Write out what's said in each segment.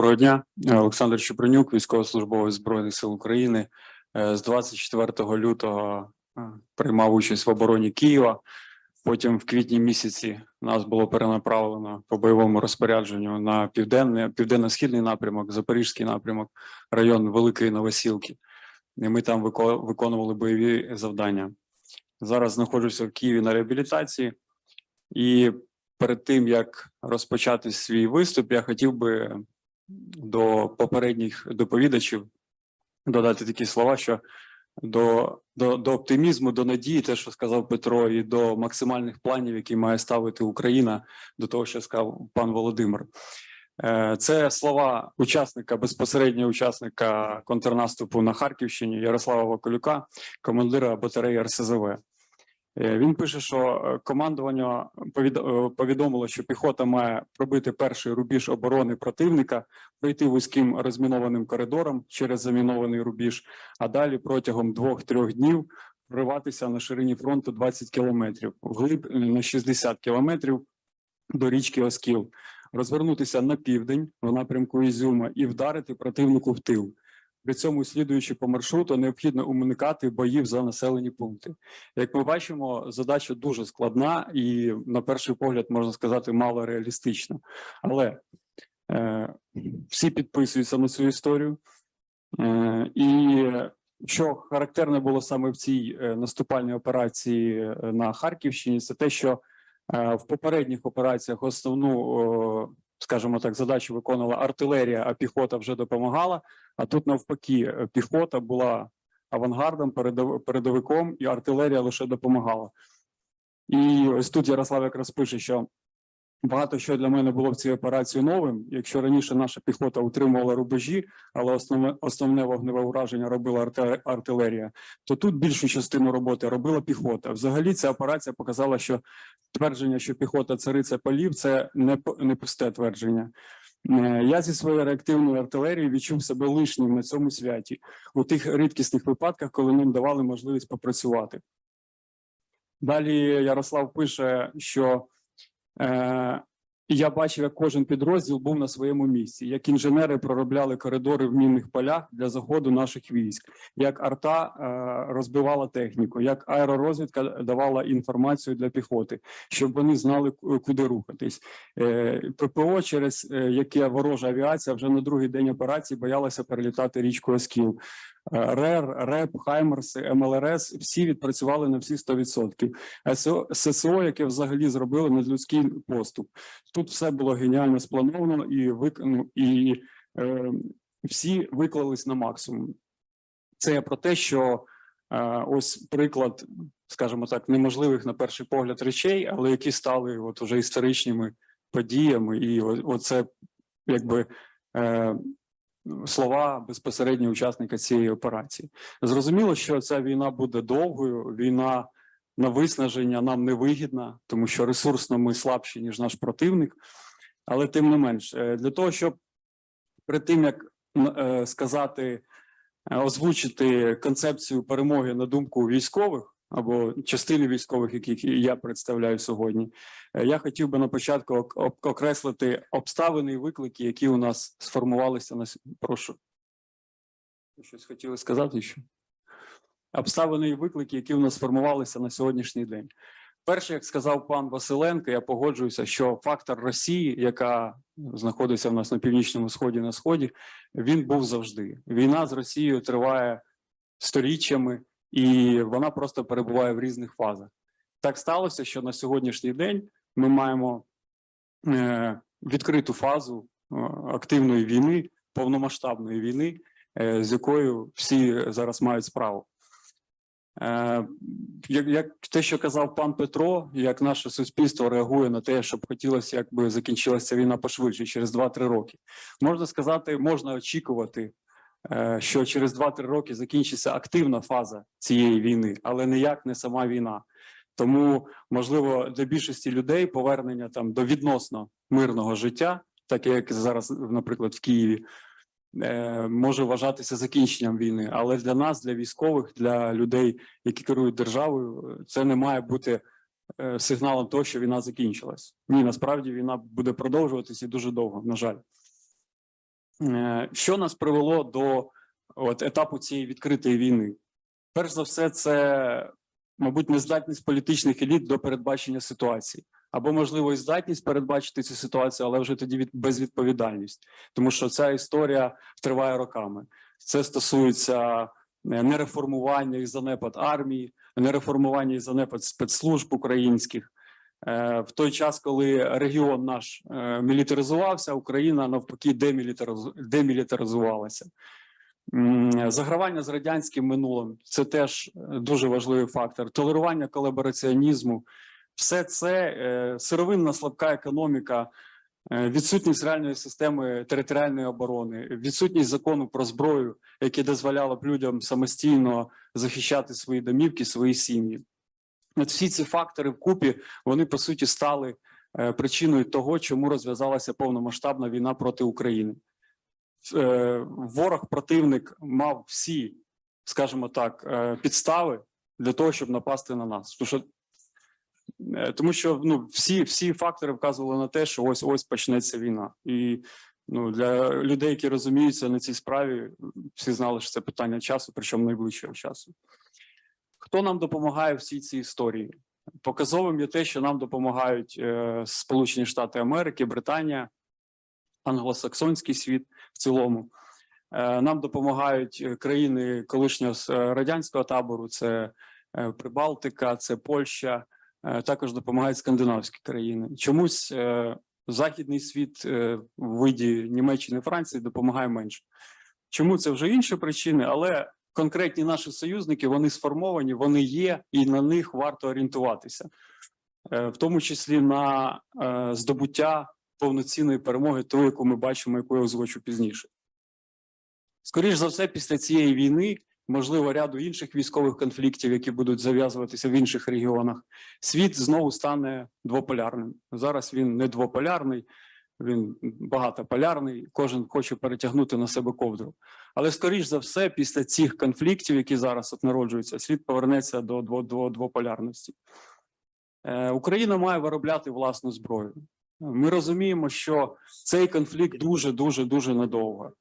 Доброго дня, Олександр Чупринюк, військовослужбовець Збройних сил України. Е, З 24 лютого е, приймав участь в обороні Києва. Потім в квітні місяці нас було перенаправлено по бойовому розпорядженню на південний, південно-східний напрямок, Запорізький напрямок, район Великої Новосілки. І ми там виконували бойові завдання. Зараз знаходжуся в Києві на реабілітації, і перед тим як розпочати свій виступ, я хотів би до попередніх доповідачів додати такі слова, що до, до, до оптимізму, до надії, те, що сказав Петро, і до максимальних планів, які має ставити Україна, до того, що сказав пан Володимир. Е, Це слова учасника, безпосереднього учасника контрнаступу на Харківщині Ярослава Вакулюка, командира батареї РСЗВ. Е, Він пише, що е, командування е, повідомило, що піхота має пробити перший рубіж оборони противника, пройти вузьким розмінованим коридором через замінований рубіж, а далі протягом двох-трьох днів вриватися на ширині фронту 20 кілометрів, вглиб на 60 кілометрів до річки Оскіл, розвернутися на південь в напрямку Ізюма і вдарити противнику в тил. При цьому, слідуючи по маршруту, необхідно уникати боїв за населені пункти. Як ми бачимо, задача дуже складна і, на перший погляд, можна сказати, мало реалістична. Але е, всі підписуються на цю історію. Е, і що характерне було саме в цій е, наступальній операції е, на Харківщині, це те, що е, в попередніх операціях основну, скажімо так, задачу виконувала артилерія, а піхота вже допомагала. А тут навпаки, е, піхота була авангардом, передовиком, і артилерія лише допомагала. І ось тут Ярослав якраз пише, що багато що для мене було в цій операції новим. Якщо раніше наша піхота утримувала рубежі, але основне, основне вогневе ураження робила артилерія, то тут більшу частину роботи робила піхота. Взагалі, ця операція показала, що твердження, що піхота цариця полів, це не, не пусте твердження. Е, Я зі своєю реактивною артилерією відчув себе лишнім на цьому святі у тих рідкісних випадках, коли нам давали можливість попрацювати. Далі Ярослав пише, що آه. Е, я бачив, як кожен підрозділ був на своєму місці, як інженери проробляли коридори в мінних полях для заходу наших військ, як арта е, розбивала техніку, як аеророзвідка давала інформацію для піхоти, щоб вони знали, куди рухатись. Е, ППО, через е, яке ворожа авіація вже на другий день операції боялася перелітати річку Оскіл. Е, РЕР, РЕП, Хаймерси, МЛРС всі відпрацювали на всі 100%. СО, ССО, яке взагалі зробили надлюдський поступ. Тут все було геніально сплановано і виконано, і е, всі виклались на максимум. Це про те, що е, ось приклад, скажімо так, неможливих на перший погляд речей, але які стали от уже історичними подіями, і оце якби. Е, Слова безпосередньо учасника цієї операції. Зрозуміло, що ця війна буде довгою. Війна на виснаження нам не вигідна, тому що ресурсно ми слабші, ніж наш противник. Але тим не менш, е, для того, щоб перед тим як е, сказати, е, озвучити концепцію перемоги на думку військових або частини військових, яких я представляю сьогодні, я хотів би на початку ок- ок- окреслити обставини і виклики, які у нас сформувалися на с- прошу. Щось хотіли сказати ще? Обставини і виклики, які у нас сформувалися на сьогоднішній день. Перше, як сказав пан Василенко, я погоджуюся, що фактор Росії, яка знаходиться в нас на північному сході на сході, він був завжди. Війна з Росією триває сторіччями, і вона просто перебуває в різних фазах. Так сталося, що на сьогоднішній день ми маємо е, відкриту фазу е, активної війни, повномасштабної війни, е, з якою всі зараз мають справу. Е, як, як те, що казав пан Петро, як наше суспільство реагує на те, щоб хотілося, якби закінчилася війна пошвидше, через 2-3 роки. Можна сказати, можна очікувати, е, що через 2-3 роки закінчиться активна фаза цієї війни, але ніяк не сама війна. Тому, можливо, для більшості людей повернення там до відносно мирного життя, так як зараз, наприклад, в Києві, може вважатися закінченням війни. Але для нас, для військових, для людей, які керують державою, е, це не має бути е, сигналом того, що війна закінчилась. Ні, насправді війна буде продовжуватися дуже довго, на жаль. Е, Що нас привело до от, етапу цієї відкритої війни? Перш за все, це, мабуть, нездатність політичних еліт до передбачення ситуації. Або, можливо, і здатність передбачити цю ситуацію, але вже тоді від, безвідповідальність. Тому що ця історія триває роками. Це стосується е, нереформування і занепад армії, нереформування і занепад спецслужб українських. Е, В той час, коли регіон наш е, мілітаризувався, Україна навпаки демілітаризу- демілітаризувалася. Загравання з радянським минулим це теж дуже важливий фактор. Толерування колабораціонізму, все це е, сировинна слабка економіка, е, відсутність реальної системи територіальної оборони, відсутність закону про зброю, яке дозволяло б людям самостійно захищати свої домівки, свої сім'ї. От всі ці фактори вкупі вони по суті стали е, причиною того, чому розв'язалася повномасштабна війна проти України. Ворог, противник мав всі, скажімо так, підстави для того, щоб напасти на нас. Тому що, тому що ну, всі, всі фактори вказували на те, що ось ось почнеться війна. І ну, для людей, які розуміються на цій справі, всі знали, що це питання часу, причому найближчого часу. Хто нам допомагає в всій цій історії? Показовим є те, що нам допомагають е, Сполучені Штати Америки, Британія, англосаксонський світ в цілому. Е, нам допомагають е, країни колишнього е, радянського табору, це е, Прибалтика, це Польща, е, також допомагають скандинавські країни. Чомусь е, західний світ е, в виді Німеччини, Франції допомагає менше. Чому це вже інші причини, але конкретні наші союзники вони сформовані, вони є, і на них варто орієнтуватися, Е, в тому числі на е, здобуття повноцінної перемоги, ту, яку ми бачимо, яку я озвучу пізніше. Скоріш за все, після цієї війни, можливо, ряду інших військових конфліктів, які будуть зав'язуватися в інших регіонах, світ знову стане двополярним. Зараз він не двополярний, він багатополярний, кожен хоче перетягнути на себе ковдру. Але скоріш за все, після цих конфліктів, які зараз от народжуються, світ повернеться до, до двополярності. Е, Україна має виробляти власну зброю. Ми розуміємо, що цей конфлікт дуже, дуже, дуже надовго.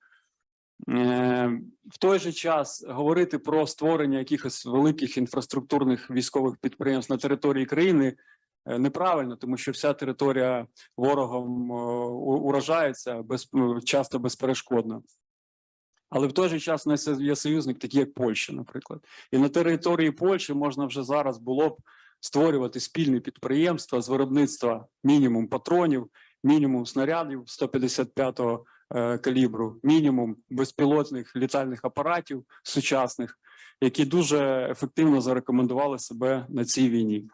Е, В той же час говорити про створення якихось великих інфраструктурних військових підприємств на території країни е, неправильно, тому що вся територія ворогом е, уражається без, е, часто безперешкодно. Але в той же час у нас є союзник, такий як Польща, наприклад. І на території Польщі можна вже зараз було б створювати спільні підприємства з виробництва мінімум патронів, мінімум снарядів 155-го е, калібру, мінімум безпілотних літальних апаратів сучасних, які дуже ефективно зарекомендували себе на цій війні.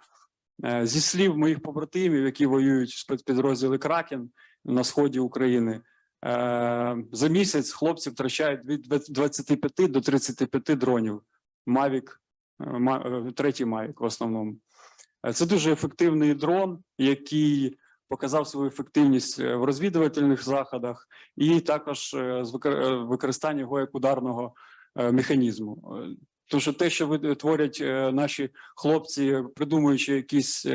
Е, Зі слів моїх побратимів, які воюють в спецпідрозділі Кракен на сході України, е, за місяць хлопці втрачають від 25 до 35 дронів. Мавік, третій Мавік в основному. Е, Це дуже ефективний дрон, який показав свою ефективність е, в розвідувальних заходах, і також е, е, використання його як ударного механізму. Тому що те, що творять наші хлопці, придумуючи якісь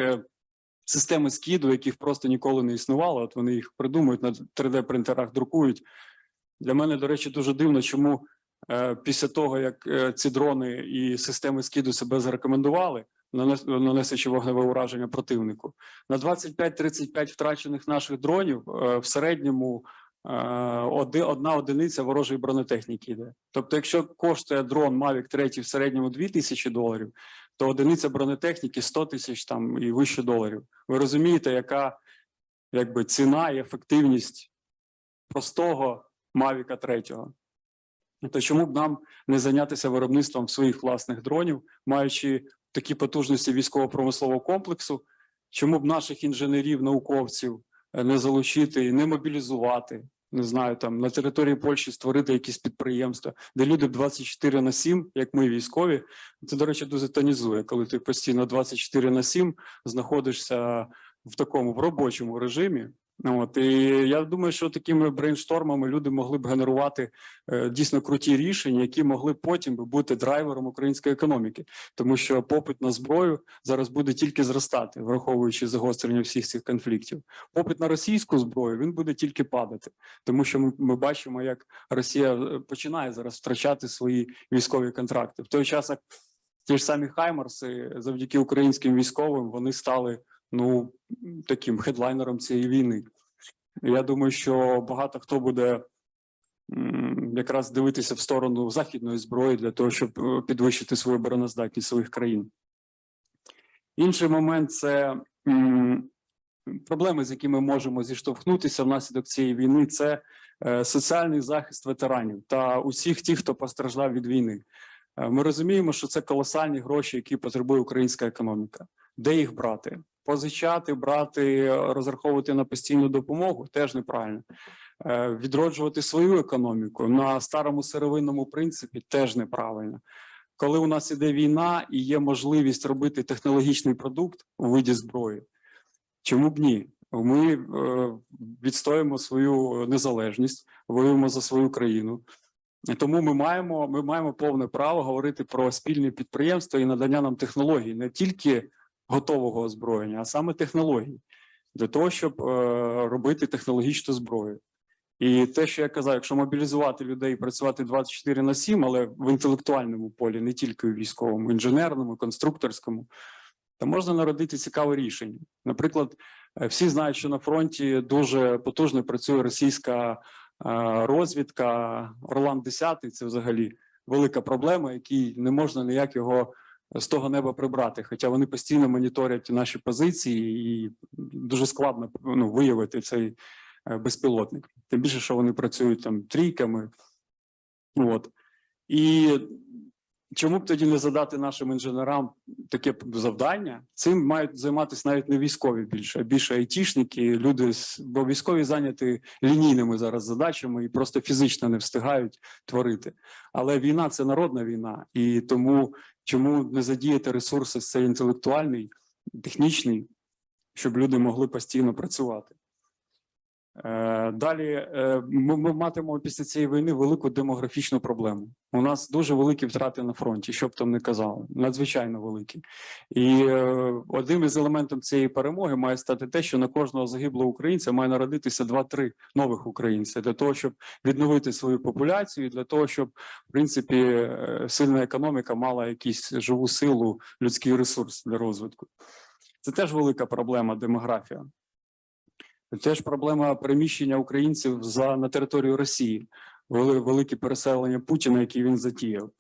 системи скиду, яких просто ніколи не існувало, от вони їх придумують на 3D-принтерах, друкують. Для мене, до речі, дуже дивно, чому після того, як ці дрони і системи скиду себе зарекомендували, нанесучи вогневе ураження противнику, на 25-35 втрачених наших дронів е, в середньому е, одна одиниця ворожої бронетехніки йде. Тобто, якщо коштує дрон Mavic 3 в середньому 2000 доларів, то одиниця бронетехніки 100 тисяч там і вище доларів. Ви розумієте, яка якби ціна і ефективність простого Mavic 3? То чому б нам не зайнятися виробництвом своїх власних дронів, маючи такі потужності військово-промислового комплексу? Чому б наших інженерів, науковців е, не залучити і не мобілізувати? Не знаю, там на території Польщі створити якісь підприємства, де люди 24 на 7, як ми військові. Це, до речі, дуже тонізує, коли ти постійно 24 на 7 знаходишся в такому в робочому режимі, От, і я думаю, що такими брейнштормами люди могли б генерувати е, дійсно круті рішення, які могли потім би бути драйвером української економіки, тому що попит на зброю зараз буде тільки зростати, враховуючи загострення всіх цих конфліктів. Попит на російську зброю він буде тільки падати, тому що ми, ми бачимо, як Росія е, починає зараз втрачати свої військові контракти. В той час як ті ж самі Хаймарси, завдяки українським військовим, вони стали ну таким хедлайнером цієї війни. Я думаю, що багато хто буде якраз дивитися в сторону західної зброї для того, щоб е, підвищити свою обороноздатність своїх країн. Інший момент це проблеми, з якими можемо зіштовхнутися внаслідок цієї війни, це е, соціальний захист ветеранів та усіх тих, хто постраждав від війни. Е, Ми розуміємо, що це колосальні гроші, які потребує українська економіка. Де їх брати? Позичати, брати, розраховувати на постійну допомогу теж неправильно. Е, Відроджувати свою економіку на старому сировинному принципі теж неправильно. Коли у нас іде війна і є можливість робити технологічний продукт у виді зброї, чому б ні? Ми е, відстоїмо свою незалежність, воюємо за свою країну. Тому ми маємо, ми маємо повне право говорити про спільне підприємство і надання нам технологій, не тільки готового озброєння, а саме технологій, для того, щоб е, робити технологічну зброю. І те, що я казав, якщо мобілізувати людей і працювати 24 на 7, але в інтелектуальному полі, не тільки у військовому, інженерному, конструкторському, то можна народити цікаве рішення. Наприклад, е, всі знають, що на фронті дуже потужно працює російська розвідка. Орлан 10 це взагалі велика проблема, який не можна ніяк його з того неба прибрати. Хоча вони постійно моніторять наші позиції, і дуже складно ну, виявити цей е, безпілотник. Тим більше, що вони працюють там трійками. От. І чому б тоді не задати нашим інженерам таке завдання? Цим мають займатися навіть не військові більше, а більше айтішники, люди, бо військові зайняті лінійними зараз задачами і просто фізично не встигають творити. Але війна це народна війна, і тому чому не задіяти ресурси цей інтелектуальний, технічний, щоб люди могли постійно працювати. Е, Далі е, ми, ми матимемо після цієї війни велику демографічну проблему. У нас дуже великі втрати на фронті, що б там не казали, надзвичайно великі. І е, одним із елементів цієї перемоги має стати те, що на кожного загиблого українця має народитися 2-3 нових українця для того, щоб відновити свою популяцію, для того, щоб в принципі сильна економіка мала якусь живу силу, людський ресурс для розвитку. Це теж велика проблема демографія. Теж проблема переміщення українців за на територію Росії, вели, велике переселення Путіна, який він затіяв.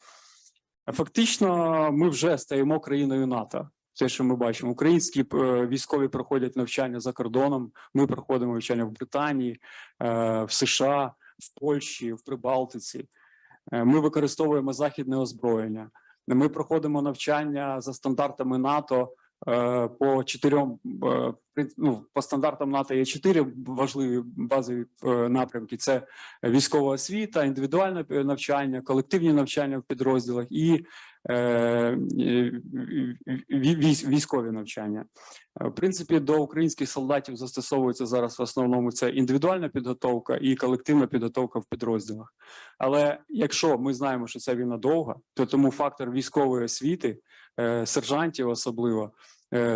Фактично, ми вже стаємо країною НАТО. Те, що ми бачимо, українські е, військові проходять навчання за кордоном. Ми проходимо навчання в Британії, е, в США, в Польщі, в Прибалтиці. Е, Ми використовуємо західне озброєння. Ми проходимо навчання за стандартами НАТО по чотирьом ну, по стандартам НАТО є чотири важливі базові е, напрямки: це військова освіта, індивідуальне навчання, колективні навчання в підрозділах і е, вій- військ- військові навчання. Е, В принципі, до українських солдатів застосовується зараз в основному це індивідуальна підготовка і колективна підготовка в підрозділах. Але якщо ми знаємо, що ця війна довга, то тому фактор військової освіти, е, сержантів особливо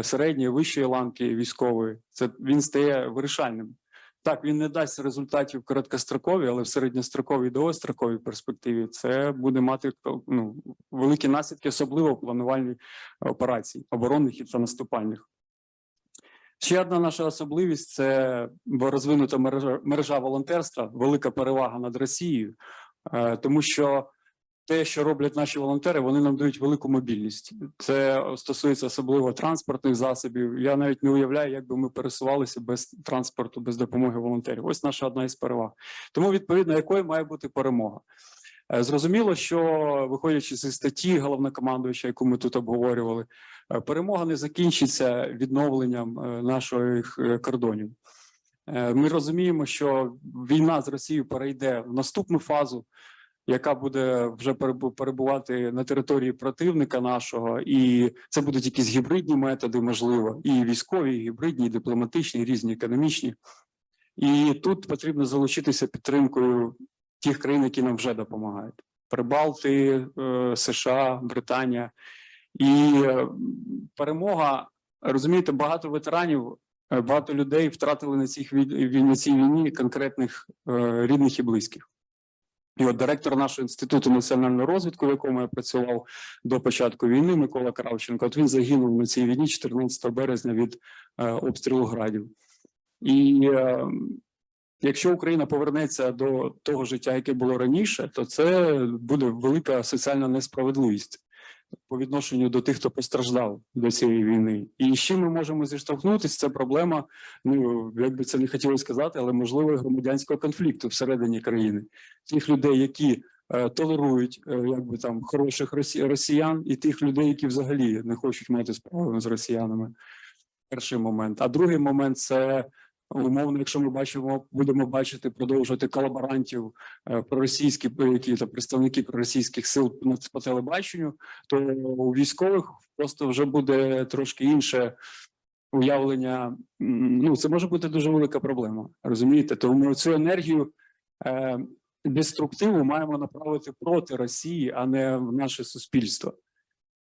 середньої вищої ланки військової, це він стає вирішальним. Так, він не дасть результатів короткострокові, але в середньостроковій довгостроковій перспективі це буде мати ну, великі наслідки, особливо в планувальній операцій, оборонних і та наступальних. Ще одна наша особливість це розвинута мережа, мережа волонтерства, велика перевага над Росією, е, тому що те, що роблять наші волонтери, вони нам дають велику мобільність. Це стосується особливо транспортних засобів. Я навіть не уявляю, як би ми пересувалися без транспорту, без допомоги волонтерів. Ось наша одна із переваг. Тому, відповідно, якою має бути перемога. Е, Зрозуміло, що виходячи зі статті головнокомандуюча, яку ми тут обговорювали, е, перемога не закінчиться відновленням е, наших кордонів. Ми розуміємо, що війна з Росією перейде в наступну фазу, яка буде вже перебу- перебувати на території противника нашого, і це будуть якісь гібридні методи, можливо, і військові, і гібридні, і дипломатичні, і різні економічні. І тут потрібно залучитися підтримкою тих країн, які нам вже допомагають: Прибалти, е, США, Британія. І е, перемога, розумієте, багато ветеранів, е, багато людей втратили на цій вій- цій війні конкретних рідних і близьких. І от директор нашого інституту національного розвитку, в якому я працював до початку війни, Микола Кравченко, от він загинув на цій війні 14 березня від е, обстрілу градів. І е, якщо Україна повернеться до того життя, яке було раніше, то це буде велика соціальна несправедливість по відношенню до тих, хто постраждав до цієї війни. І з чим ми можемо зіштовхнутися, це проблема, ну як би це не хотілося сказати, але можливо громадянського конфлікту всередині країни. Тих людей, які е, толерують е, якби там хороших росіян, і тих людей, які взагалі не хочуть мати справу з росіянами. Перший момент. А другий момент це умовно, якщо ми бачимо, будемо бачити продовжувати колаборантів е, проросійські е, які то представники проросійських сил по телебаченню, то у військових просто вже буде трошки інше уявлення. Ну, це може бути дуже велика проблема. Розумієте? Тому ми цю енергію е, деструктиву маємо направити проти Росії, а не в наше суспільство.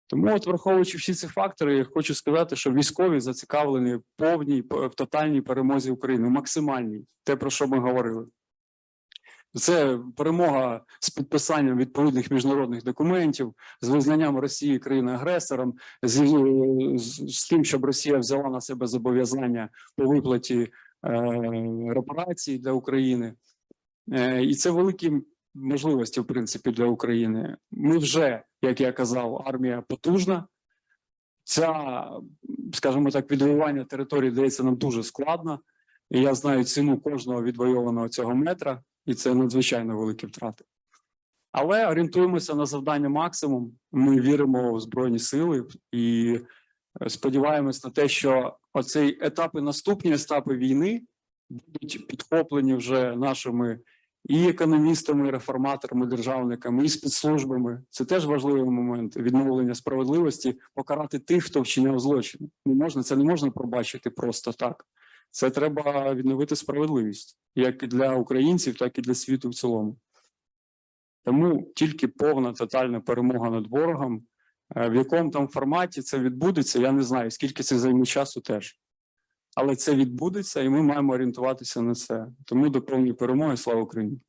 Тому, от, враховуючи всі ці фактори, я хочу сказати, що військові зацікавлені в повній в тотальній перемозі України, максимальній, те про що ми говорили. Це перемога з підписанням відповідних міжнародних документів, з визнанням Росії країни-агресором, з, з, з тим, щоб Росія взяла на себе зобов'язання по виплаті е, репарацій для України. Е, і це великі можливості, в принципі, для України. Ми вже, як я казав, армія потужна. Ця, скажімо так, відвоювання території дається нам дуже складно. І я знаю ціну кожного відвоюваного цього метра, і це надзвичайно великі втрати. Але орієнтуємося на завдання максимум. Ми віримо в Збройні Сили і е, сподіваємось на те, що оцей етапи, наступні етапи війни будуть підхоплені вже нашими і економістами, і реформаторами, державниками, і спецслужбами. Це теж важливий момент відновлення справедливості, покарати тих, хто вчиняв злочин. Не можна це не можна пробачити просто так. Це треба відновити справедливість як для українців, так і для світу в цілому. Тому тільки повна тотальна перемога над ворогом. Е, В якому там форматі це відбудеться, я не знаю, скільки це займе часу теж. Але це відбудеться, і ми маємо орієнтуватися на це. Тому до повної перемоги, слава Україні!